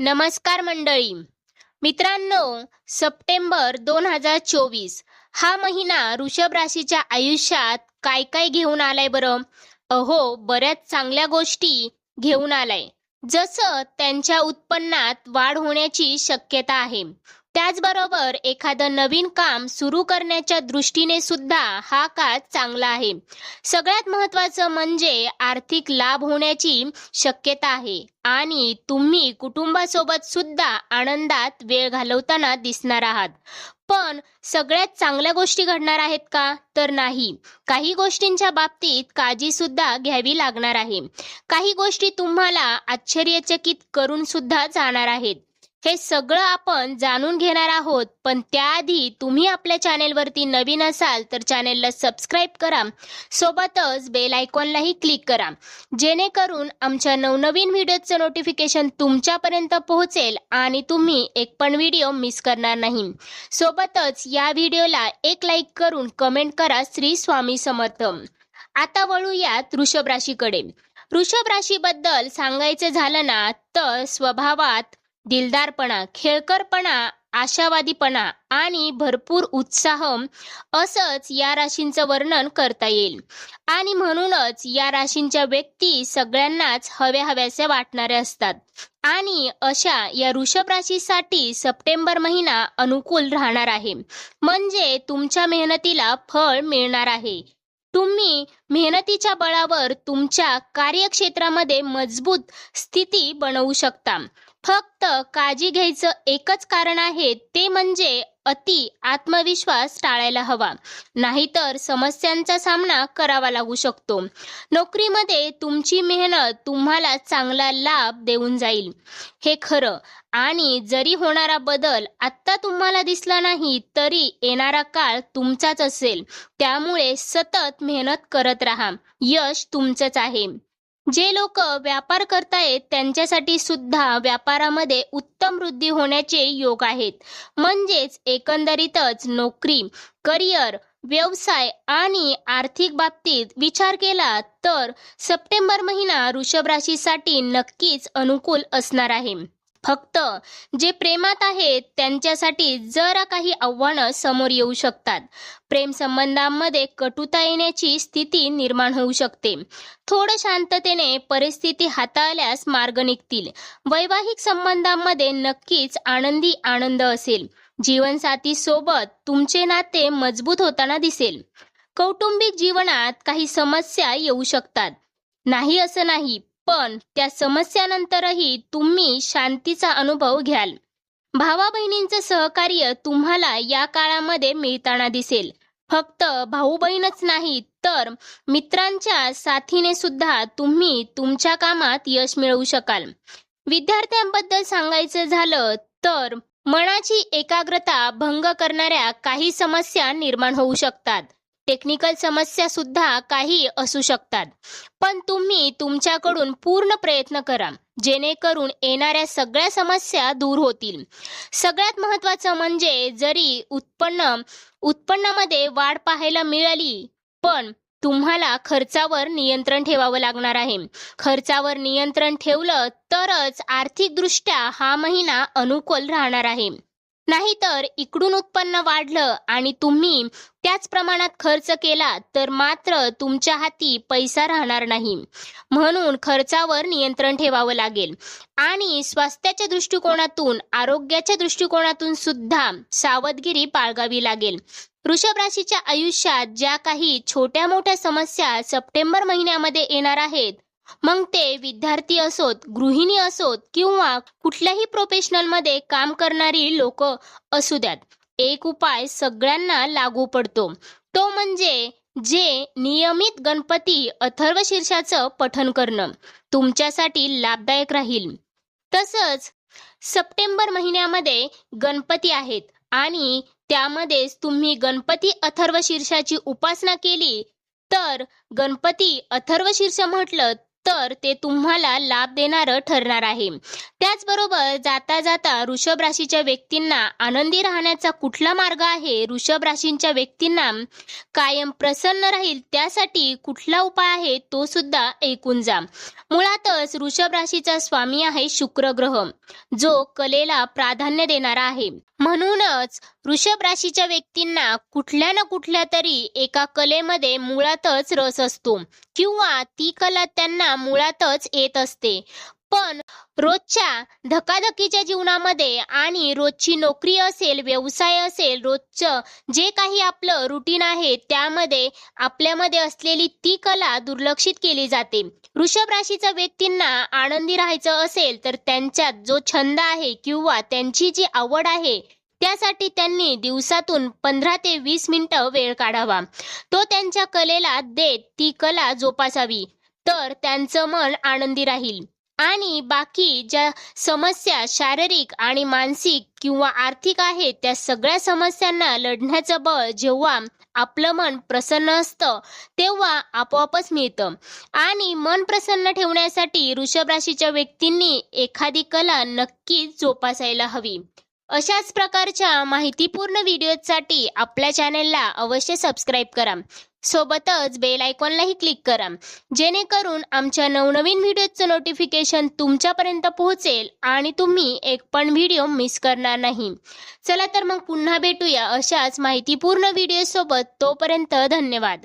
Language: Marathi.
नमस्कार मंडळी. मित्रांनो सप्टेंबर दोन हजार चोवीस हा महिना ऋषभ राशीच्या आयुष्यात काय काय घेऊन आलाय बरं? अहो बऱ्याच चांगल्या गोष्टी घेऊन आलाय. जसं त्यांच्या उत्पन्नात वाढ होण्याची शक्यता आहे. त्याचबरोबर एखादं नवीन काम सुरू करण्याच्या दृष्टीने सुद्धा हा काळ चांगला आहे. सगळ्यात महत्वाचं म्हणजे आर्थिक लाभ होण्याची शक्यता आहे. आणि तुम्ही कुटुंबासोबत सुद्धा आनंदात वेळ घालवताना दिसणार आहात. पण सगळ्यात चांगल्या गोष्टी घडणार आहेत का? तर नाही. काही गोष्टींच्या बाबतीत काळजी सुद्धा घ्यावी लागणार आहे. काही गोष्टी तुम्हाला आश्चर्यचकित करून सुद्धा जाणार आहेत. हे सगळं आपण जाणून घेणार आहोत पण त्याआधी तुम्ही आपल्या चॅनेलवरती नवीन असाल तर चॅनेलला सबस्क्राईब करा. सोबतच बेल आयकॉनलाही क्लिक करा. जेणेकरून आमच्या नवनवीन व्हिडिओचं नोटिफिकेशन तुमच्यापर्यंत पोहोचेल आणि तुम्ही एक पण व्हिडिओ मिस करणार नाही. सोबतच या व्हिडिओला एक लाईक करून कमेंट करा श्री स्वामी समर्थ. आता वळूयात वृषभ राशीकडे. वृषभ राशीबद्दल सांगायचं झालं ना तर स्वभावात दिलदारपणा खेळकरपणा आशावादीपणा आणि भरपूर उत्साह असंच या राशींचं वर्णन करता येईल. आणि म्हणूनच या राशींच्या व्यक्ती सगळ्यांनाच हव्या हव्यासे वाटणाऱ्या असतात. आणि अशा या वृषभ राशीसाठी सप्टेंबर महिना अनुकूल राहणार आहे. म्हणजे तुमच्या मेहनतीला फळ मिळणार आहे. तुम्ही मेहनतीच्या बळावर तुमच्या कार्यक्षेत्रामध्ये मजबूत स्थिती बनवू शकता. फक्त काळजी घ्यायचं एकच कारण आहे ते म्हणजे अति आत्मविश्वास टाळायला हवा. नाहीतर समस्यांचा सामना करावा लागू शकतो. नोकरीमध्ये तुमची मेहनत तुम्हाला चांगला लाभ देऊन जाईल. हे खरं. आणि जरी होणारा बदल आत्ता तुम्हाला दिसला नाही तरी येणारा काळ तुमचाच असेल. त्यामुळे सतत मेहनत करत राहा. यश तुमचंच आहे. जे लोक व्यापार करतायत त्यांच्यासाठी सुद्धा व्यापारामध्ये उत्तम वृद्धी होण्याचे योग आहेत. म्हणजेच एकंदरीतच नोकरी करिअर व्यवसाय आणि आर्थिक बाबतीत विचार केला तर सप्टेंबर महिना वृषभ राशीसाठी नक्कीच अनुकूल असणार आहे. फक्त जे प्रेमात आहेत त्यांच्यासाठी जरा काही आव्हानं समोर येऊ शकतात. प्रेम संबंधांमध्ये कटुता येण्याची स्थिती निर्माण होऊ शकते. थोडं शांततेने परिस्थिती हाताळल्यास मार्ग निघतील. वैवाहिक संबंधांमध्ये नक्कीच आनंदी आनंद असेल. जीवनसाथी सोबत तुमचे नाते मजबूत होताना दिसेल. कौटुंबिक जीवनात काही समस्या येऊ शकतात. नाही असं नाही पण त्या समस्यानंतरही तुम्ही शांतीचा अनुभव घ्याल. भावा बहिणींचं सहकार्य तुम्हाला या काळामध्ये मिळताना दिसेल. फक्त भाऊ बहीणच नाही तर मित्रांच्या साथीने सुद्धा तुम्ही तुमच्या कामात यश मिळवू शकाल. विद्यार्थ्यांबद्दल सांगायचं झालं तर मनाची एकाग्रता भंग करणाऱ्या काही समस्या निर्माण होऊ शकतात. टेक्निकल समस्या सुद्धा काही असू शकतात. पण तुम्ही तुमच्याकडून पूर्ण प्रयत्न करा जेणेकरून येणाऱ्या सगळ्या समस्या दूर होतील. सगळ्यात महत्वाचं म्हणजे जरी उत्पन्न उत्पन्नामध्ये वाढ पाहायला मिळाली पण तुम्हाला खर्चावर नियंत्रण ठेवावं लागणार आहे. खर्चावर नियंत्रण ठेवलं तरच आर्थिकदृष्ट्या हा महिना अनुकूल राहणार आहे. नाहीतर इकडून उत्पन्न वाढलं आणि तुम्ही त्याच प्रमाणात खर्च केला तर मात्र तुमच्या हाती पैसा राहणार नाही. म्हणून खर्चावर नियंत्रण ठेवावं लागेल. आणि स्वास्थ्याच्या दृष्टिकोनातून आरोग्याच्या दृष्टिकोनातून सुद्धा सावधगिरी बाळगावी लागेल. वृषभ राशीच्या आयुष्यात ज्या काही छोट्या मोठ्या समस्या सप्टेंबर महिन्यामध्ये येणार आहेत मग ते विद्यार्थी असोत गृहिणी असोत किंवा कुठल्याही प्रोफेशनलमध्ये काम करणारी लोक असू द्यात. एक उपाय सगळ्यांना लागू पडतो. तो म्हणजे जे नियमित गणपती अथर्व शीर्षाचं पठन करणं. तुमच्यासाठी लाभदायक राहील. तसंच सप्टेंबर महिन्यामध्ये गणपती आहेत आणि त्यामध्येच तुम्ही गणपती अथर्व शीर्षाची उपासना केली तर गणपती अथर्व शीर्ष म्हटलं तर ते तुम्हाला लाभ देणारं ठरणार आहे. त्याचबरोबर जाता जाता वृषभ राशीच्या व्यक्तींना आनंदी राहण्याचा कुठला मार्ग आहे? वृषभ राशींच्या व्यक्तींना कायम प्रसन्न राहील त्यासाठी कुठला उपाय आहे? तो सुद्धा ऐकून जा. मुळातच वृषभ राशीचा स्वामी आहे शुक्र ग्रह जो कलेला प्राधान्य देणारा आहे. म्हणूनच वृषभ राशीच्या व्यक्तींना कुठल्या ना कुठल्या तरी एका कलेमध्ये मुळातच रस असतो किंवा ती कला त्यांना मुळातच येत असते. पण रोजच्या धकाधकीच्या जीवनामध्ये आणि रोजची नोकरी असेल व्यवसाय असेल रोजचं जे काही आपलं रुटीन आहे त्यामध्ये आपल्यामध्ये असलेली ती कला दुर्लक्षित केली जाते. वृषभ राशीच्या व्यक्तींना आनंदी राहायचं असेल तर त्यांच्यात जो छंद आहे किंवा त्यांची जी आवड आहे त्यासाठी त्यांनी दिवसातून पंधरा ते वीस मिनिटं वेळ काढावा. तो त्यांच्या कलेला देत ती कला जोपासावी तर त्यांचं मन आनंदी राहील. आणि बाकी ज्या समस्या शारीरिक आणि मानसिक किंवा आर्थिक आहेत त्या सगळ्या समस्यांना लढण्याचं बळ जेव्हा आपलं मन प्रसन्न असतं तेव्हा आपोआपच मिळतं. आणि मन प्रसन्न ठेवण्यासाठी वृषभ राशीच्या व्यक्तींनी एखादी कला नक्कीच जोपासायला हवी. अशाच प्रकारच्या माहितीपूर्ण व्हिडिओसाठी आपल्या चॅनेलला अवश्य सबस्क्राईब करा. सोबतच बेल आयकॉनलाही क्लिक करा. जेणेकरून आमच्या नवनवीन व्हिडिओचं नोटिफिकेशन तुमच्यापर्यंत पोहोचेल आणि तुम्ही एक पण व्हिडिओ मिस करणार नाही. चला तर मग पुन्हा भेटूया अशाच माहितीपूर्ण व्हिडिओसोबत तोपर्यंत धन्यवाद.